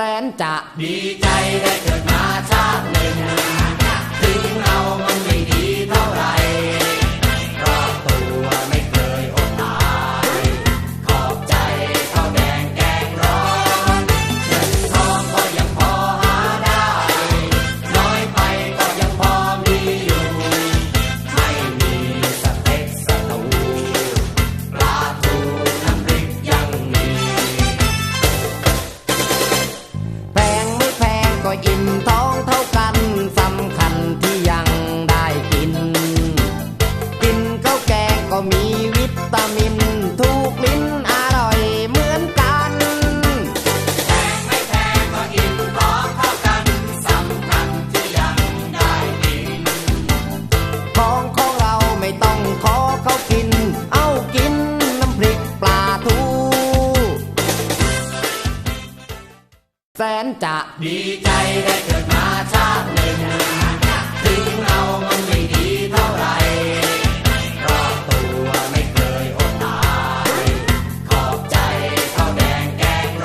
แสนจะดีใจได้เกิดมา ตามินถูกลิ้นอร่อยเหมือนกันแพงไม่แพงก็อิ่มท้องเท่ากันสำคัญที่ยังได้กินของของเราไม่ต้องขอเขากิน เอากินน้ำพริกปลาทู แสนจะดีใจได้เกิดมา